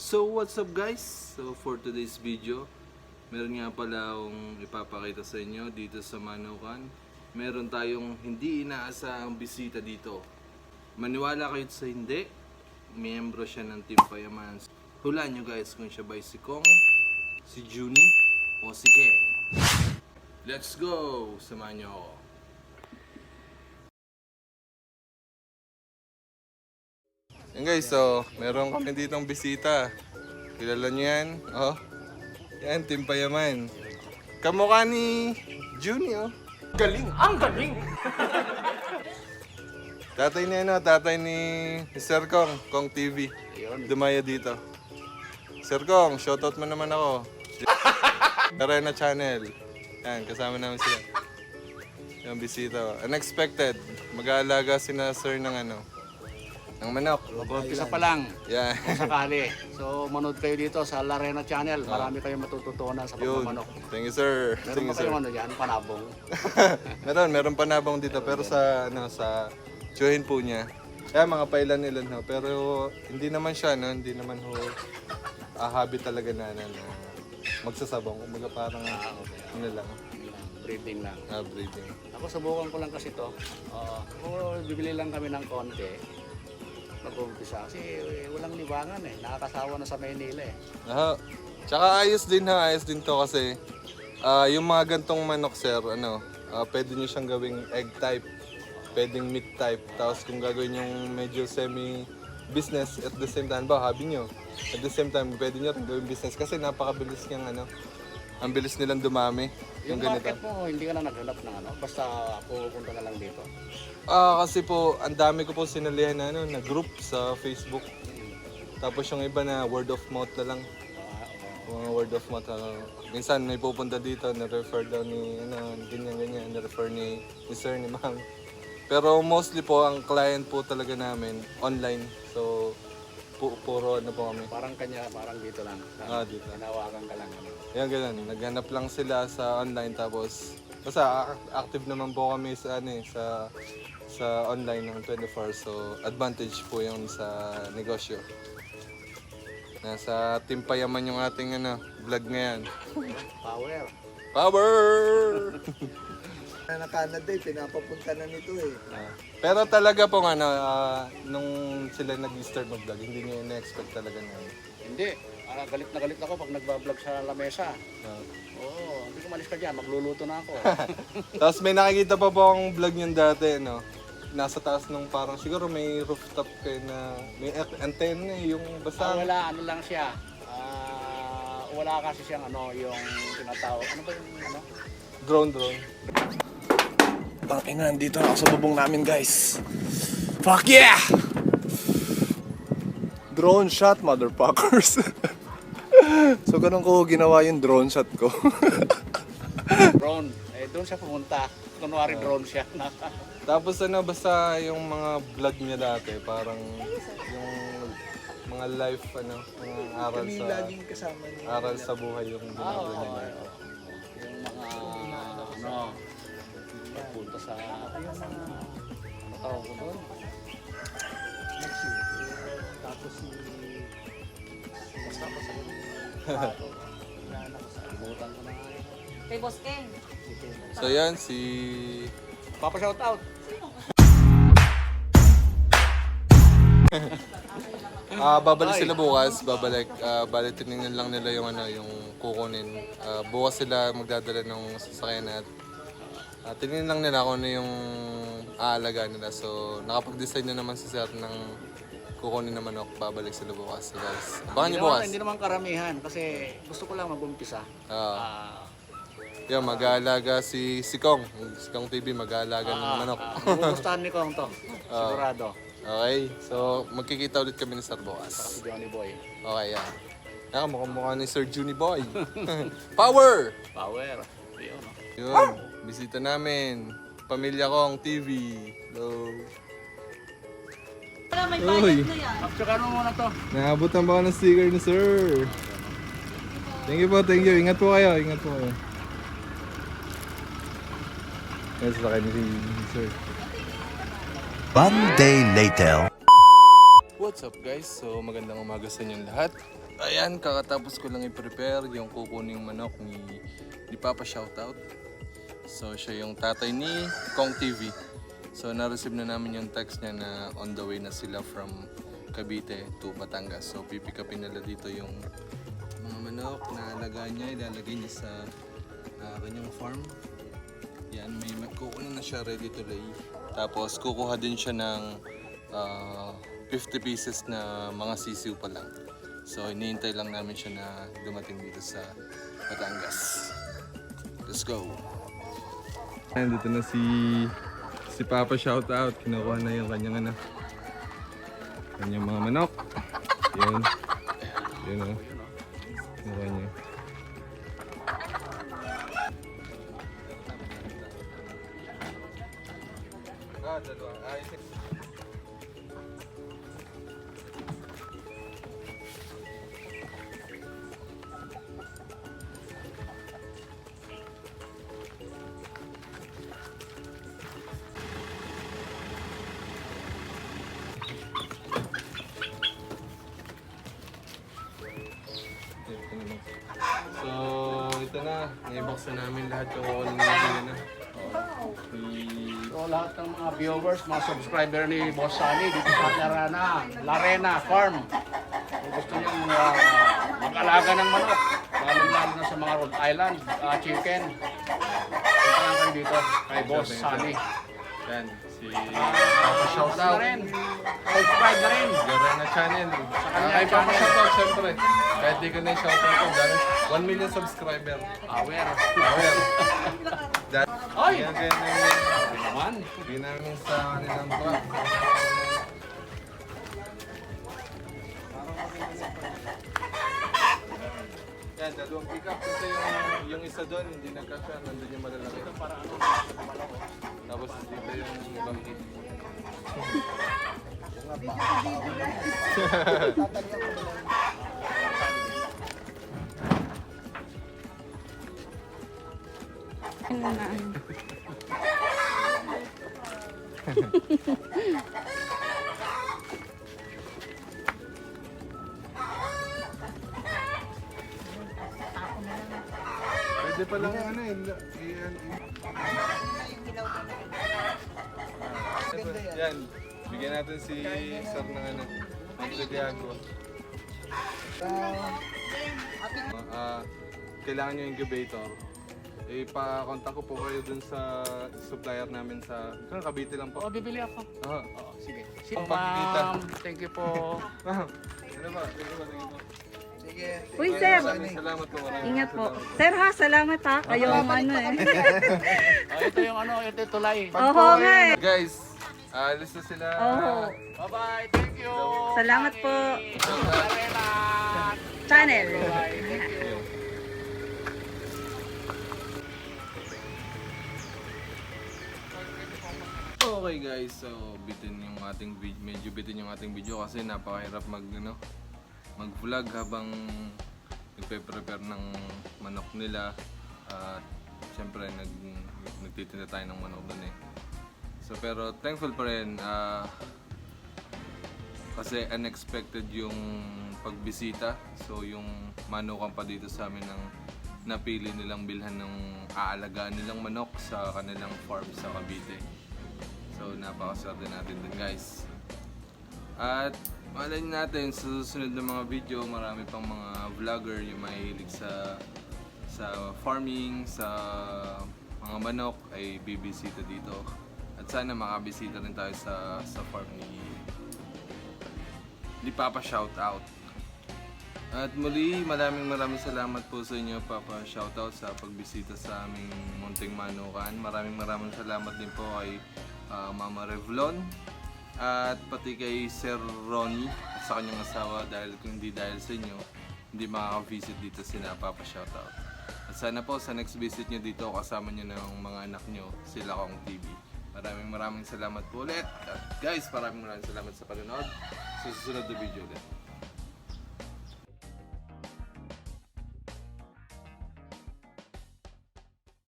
So what's up guys? So for today's video, meron nga pala akong ipapakita sa inyo dito sa Manukan. Meron tayong hindi inaasahang bisita dito. Maniwala kayo sa hindi, miyembro siya ng Team Payaman. Hulaan nyo guys kung siya ba si Kong, si Juni, o si Ken. Let's go! Samahan nyo ako. Yan guys, so meron kami ditong bisita. Kilala niyo yan? Oh. Yan, Team Payaman. Kamukha ni Juni, oh. Galing! Ang galing! Tatay ni ano, tatay ni Sir Kong, Kong TV. Dumaya dito. Sir Kong, shoutout mo naman ako. Karena Channel. Yan, kasama namin sila. Yung bisita. Unexpected. Mag-aalaga sina Sir ng ano, ng manok. Umpisa pa lang, Yan. sakali. So, manood kayo dito sa Larena Channel. Marami kayong matututunan sa Yun. pagmamanok. Thank you, sir. Meron Thank you, sir. kayong ano dyan, panabong? meron, meron panabong dito pero sa ano sa tsuhin po niya. Kaya mga pailan ilan ho, pero hindi naman siya no, hindi naman ho ah, habit talaga na, na, na magsasabong. Kumbaga parang ano lang, Breathing lang. ah, breathing. Ako, subukan ko lang kasi to. Oo. Ako, bibili lang kami ng konti. Mag-umpisa. Kasi eh, walang libangan eh. Nakakasawa na sa Maynila eh. Aha. Tsaka ayos din ha, ayos din to kasi ah, yung mga gantong manok sir, ano, ah, pwede nyo siyang gawing egg type, pwedeng meat type, tapos kung gagawin yung medyo semi business at the same time, ba, habi nyo. At the same time, pwede nyo rin gawing business kasi napakabilis niyang ano, ang bilis nilang dumami. Yung Yung ganito. market mo, hindi ka na naghanap ng ano. Basta pupunta ka lang dito. Ah, kasi po, ang dami ko po sinalihan na, ano, na group sa Facebook. Tapos yung iba na word of mouth na lang. Ah. Mga word of mouth. ano. minsan may pupunta dito, na-refer daw ni, ano, ganyan-ganyan, na-refer ni, ni sir, ni ma'am. Pero mostly po, ang client po talaga namin, online. So, pu- puro ano po kami. Parang kanya, parang dito lang. Ah, dito. Hinawakan ka lang. Ano. Yan, ganun. Naghanap lang sila sa online, tapos, basta ac- active naman po kami sa, ano, eh, sa, sa online ng 24 So, advantage po yun sa negosyo. Nasa Team Payaman yung ating ano, vlog ngayon. Power. Power! na Canada eh, pinapapunta na nito eh. Ah. pero talaga po ano, ah, nung sila nag-start mag-vlog, hindi niya na-expect talaga na. Hindi. Ah, galit na galit ako pag nagbablog sa lamesa. ah. Oo, hindi ko malis ka dyan. Magluluto na ako. Tapos may nakikita pa po akong vlog niyan dati, no? Nasa taas nung parang siguro may rooftop kayo na may a- antenna eh, yung Ah, basta wala, ano lang siya. Ah, wala kasi siyang ano, yung tinatawag. Ano ba yung ano? drone drone. Tangina, nandito na ako sa bubong namin guys. Fuck yeah! Drone shot, motherfuckers. so ganun ko ginawa yung drone shot ko. Drone. Eh, doon siya pumunta. Kunwari drone siya. Tapos ano, basta yung mga vlog niya dati, parang yung mga life, ano, mga aral Kami sa laging kasama niya. aral sa buhay yung Ah, oo. ginagawa niya. yung mga, ano, pagpunta sa, yung mga, ano tawag ko doon? Tapos si... Basta pa sa Nakasalimutan ko na nga yun. Kay Boss Ken. So yan, si... Papa shout out. Ah, babalik sila bukas, babalik. Ah, bali tinignan lang nila yung ano, yung kukunin. Ah, bukas sila magdadala ng sasakyan at ah, tinignan lang nila kung ano yung aalaga nila. So, nakapag-design na naman si Sir ng kukunin na manok. Babalik sila bukas. So, guys, abangan niyo bukas. hindi naman karamihan kasi gusto ko lang mag-umpisa. Ah, Ah, yan, mag-aalaga si, si Kong. Si Kong TV, mag-aalaga ng manok. ah, Gugustuhan ni Kong to. Sigurado. Okay, so magkikita ulit kami ni Sir bukas. Si Johnny Boy. Okay, yan. Yan, mukhang mukha ni Sir Juni Boy. Power! Power. Yun, no? Yun, bisita namin. Pamilya kong TV. Hello. Wala, may Uy. bayad na yan. Tsaka ano muna to? Naabutan ba ako ng sticker ni Sir? Thank you po, thank you. Ingat po kayo, ingat po kayo. Yan sa ni Sir. One day later. what's up guys? So magandang umaga sa inyong lahat. Ayan, kakatapos ko lang i-prepare yung kukuning manok ni, ni Papa Shoutout. So siya yung tatay ni Kong TV. So na-receive na namin yung text niya na on the way na sila from Cavite to Batangas. So pipick upin nila dito yung mga manok na alagaan niya. Ilalagay niya sa ah, kanyang farm. Yan, may kukunin na siya ready to lay. Tapos kukuha din siya ng ah, 50 pieces na mga sisiw pa lang. So iniintay lang namin siya na dumating dito sa Batangas. Let's go! Nandito na si si Papa shoutout. Kinukuha na yung kanyang ano. Kanyang mga manok. Yan. Yan o. Kinukuha niya. Ah, dalawa. Ah, isa. So, ito na. Naibox na namin lahat yung namin na. I- So lahat ng mga viewers, mga subscriber ni Boss Sunny dito sa Larana, Larena Farm. Kung gusto nyo uh, mag-alaga ng manok, lalo-lalo na sa mga Rhode Island, uh, chicken, punta lang kayo dito kay Boss Sunny. Yan, si Papa shoutout na rin. Subscribe na rin. Garana Channel. kanya Kay Papa. Shoutout, syempre. Kahit di ko na yung shoutout ko, dahil 1 million subscriber. Aware. Aware. That, Ay! yan kaya namin, Naman. hindi namin sa kanilang truck. Yan, dalawang pick up. Kasi yung, yung isa doon, hindi nagkasya. Nandun yung malalaki. Para ano, Tapos dito yung bangkit. Pwede pa lang ano eh. i- i- Ito, Yan. Bigyan natin si Sir ng ano. Ng Santiago. Ah, kailangan nyo incubator. Eh, pa-contact ko po kayo dun sa supplier namin sa... Kaya Cavite lang po. Oo, bibili ako. Ah. Oo, sige. Sige, pagkikita. ma'am. Thank you po. Ah. Ano ba? Sige po, sige po. Uy, sir. Salamat po. maraming Ingat po. salamat Sir ha, salamat ha. Kayo ang ano eh. Ah, ito yung ano, ito yung tulay. Oo nga eh. Guys, alis na sila. Oo. Bye-bye. Thank you. Salamat po. Channel. Bye. Thank you. Okay guys, so bitin yung ating video, medyo bitin yung ating video kasi napakahirap mag ano, mag-vlog habang nagpe-prepare ng manok nila at syempre nag nagtitinda tayo ng manok doon eh. So pero thankful pa rin ah, kasi unexpected yung pagbisita. So yung manukan pa dito sa amin ng napili nilang bilhan ng aalagaan nilang manok sa kanilang farm sa Cavite. So napakaswerte natin dun guys. At malay natin sa susunod na mga video, marami pang mga vlogger yung mahilig sa sa farming, sa mga manok ay bibisita dito. At sana makabisita rin tayo sa sa farm ni ni Papa Shoutout. At muli, maraming maraming salamat po sa inyo, Papa Shoutout, sa pagbisita sa aming Munting Manukan. Maraming maraming salamat din po kay ah, Mama Revlon at pati kay Sir Ronnie at sa kanyang asawa dahil kung hindi dahil sa inyo, hindi makaka-visit dito sina Papa Shoutout. At sana po sa next visit nyo dito, kasama nyo ng mga anak nyo, sila kong TV. Maraming maraming salamat po ulit. At guys, maraming maraming salamat sa panonood. Sa susunod na video ulit.